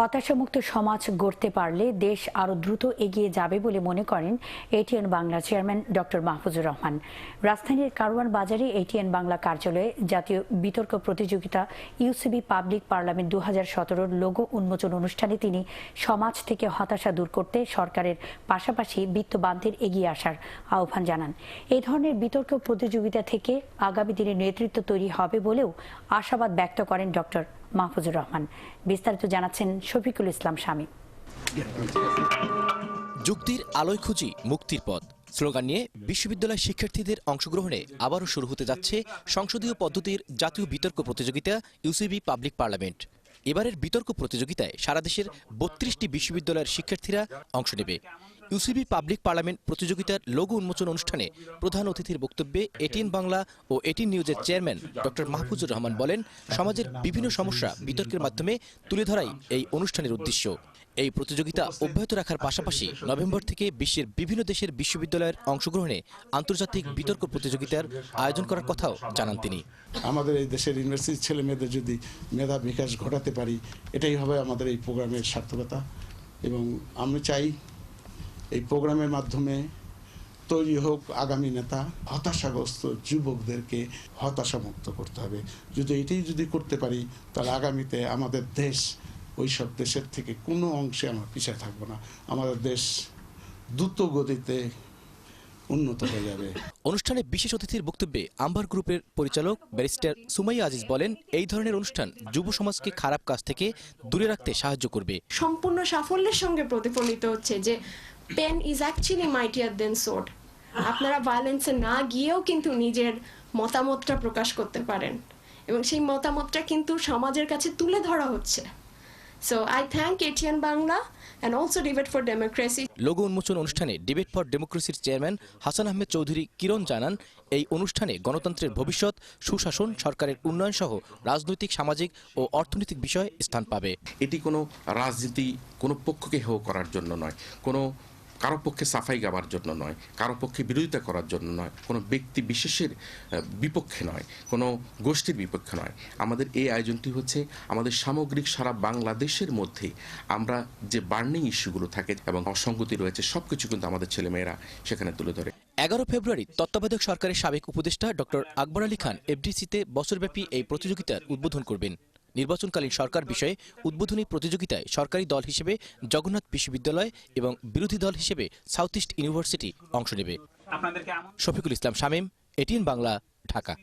হতাশামুক্ত সমাজ গড়তে পারলে দেশ আরও দ্রুত এগিয়ে যাবে বলে মনে করেন ATN Bangla chairman doctor Mahfuzur Rahman. রাজধানীর কারওয়ান বাজারে এটিএন বাংলা কার্যালয়ে জাতীয় বিতর্ক প্রতিযোগিতা ইউসিবি পাবলিক পার্লামেন্ট দু হাজার সতেরোর লোগো উন্মোচন অনুষ্ঠানে তিনি সমাজ থেকে হতাশা দূর করতে সরকারের পাশাপাশি বিত্তবানদের এগিয়ে আসার আহ্বান জানান। এই ধরনের বিতর্ক প্রতিযোগিতা থেকে আগামী দিনে নেতৃত্ব তৈরি হবে বলেও আশাবাদ ব্যক্ত করেন ডক্টর মাহফুজুর রহমান। বিস্তারিত জানাচ্ছেন শফিকুল ইসলাম স্বামী। যুক্তির আলোয় খুঁজি মুক্তির পথ। স্লোগান নিয়ে বিশ্ববিদ্যালয় শিক্ষার্থীদের অংশগ্রহণে আবারও শুরু হতে যাচ্ছে সংসদীয় পদ্ধতির জাতীয় বিতর্ক প্রতিযোগিতা, ইউসিবি পাবলিক পার্লামেন্ট। এবারের বিতর্ক প্রতিযোগিতায় সারা দেশের বত্রিশটি বিশ্ববিদ্যালয়ের শিক্ষার্থীরা অংশ নেবে। ইউসিবি পাবলিক পার্লামেন্ট প্রতিযোগিতার লঘু উন্মোচন অনুষ্ঠানে প্রধান অতিথির বক্তব্যে এটিএন বাংলা ও এটিএন নিউজের চেয়ারম্যান ডক্টর মাহফুজুর রহমান বলেন, সমাজের বিভিন্ন সমস্যা বিতর্কের মাধ্যমে তুলে ধরাই এই অনুষ্ঠানের উদ্দেশ্য। এই প্রতিযোগিতা অব্যাহত রাখার পাশাপাশি নভেম্বর থেকে বিশ্বের বিভিন্ন দেশের বিশ্ববিদ্যালয়ের অংশগ্রহণে আন্তর্জাতিক বিতর্ক প্রতিযোগিতার আয়োজন করার কথাও জানান তিনি। আমাদের এই দেশের ইউনিভার্সিটির ছেলে মেয়েদের যদি মেধা বিকাশ ঘটাতে পারি, এটাই হবে আমাদের এই প্রোগ্রামের সার্থকতা এবং আমি চাই এই প্রোগ্রামের মাধ্যমে তৈরি হোক আগামী নেতা হতাশাগ্রস্ত যুবকদেরকে হতাশামুক্ত করতে হবে। যদি এটাই যদি করতে পারি তাহলে আগামীতে আমাদের দেশ ওই সব দেশের থেকে কোনো অংশে আমরা পিছিয়ে থাকব না। আমাদের দেশ দ্রুত গতিতে উন্নত হয়ে যাবে। অনুষ্ঠানে বিশেষ অতিথির বক্তব্যে আম্বার গ্রুপের পরিচালক ব্যারিস্টার সুমাইয়া আজিজ বলেন এই ধরনের অনুষ্ঠান যুব সমাজকে খারাপ কাজ থেকে দূরে রাখতে সাহায্য করবে। সম্পূর্ণ সাফল্যের সঙ্গে প্রতিফলিত হচ্ছে যে pen is actually mightier than sword আপনারা ভায়োলেন্সে না গিয়েও কিন্তু নিজের মতামতটা প্রকাশ করতে পারেন। এবং সেই মতামতটা কিন্তু সমাজের কাছে তুলে ধরা হচ্ছে। So I thank ATN Bangla and also debate for democracy logo উন্মোচন অনুষ্ঠানে ডিবেট ফর ডেমোক্রেসির চেয়ারম্যান হাসান আহমেদ চৌধুরী কিরণ জানান এই অনুষ্ঠানে গণতন্ত্রের ভবিষ্যৎ সুশাসন সরকারের উন্নয়ন সহ রাজনৈতিক সামাজিক ও অর্থনৈতিক বিষয়ে স্থান পাবে। এটি কোনো রাজনীতি কোনো পক্ষকে হেয় করার জন্য নয়। কোনো কারও পক্ষে সাফাই গাবার জন্য নয়, কারও পক্ষে বিরোধিতা করার জন্য নয়, কোনো ব্যক্তি বিশেষের বিপক্ষে নয়, কোনো গোষ্ঠীর বিপক্ষে নয়। আমাদের এই আয়োজনটি হচ্ছে আমাদের সামগ্রিক সারা বাংলাদেশের মধ্যে আমরা যে বার্নিং ইস্যুগুলো থাকে এবং অসঙ্গতি রয়েছে সব কিছু কিন্তু আমাদের ছেলেমেয়েরা সেখানে তুলে ধরে। এগারো ফেব্রুয়ারি তত্ত্বাবধায়ক সরকারের সাবেক উপদেষ্টা ডক্টর আকবর আলী খান এফডিসিতে বছরব্যাপী এই প্রতিযোগিতার উদ্বোধন করবেন। নির্বাচনকালীন সরকার বিষয়ে উদ্বোধনী প্রতিযোগিতায় সরকারি দল হিসেবে জগন্নাথ বিশ্ববিদ্যালয় এবং বিরোধী দল হিসেবে সাউথ ইস্ট ইউনিভার্সিটি অংশ নেবে। শফিকুল ইসলাম শামীম এটিএন বাংলা ঢাকা।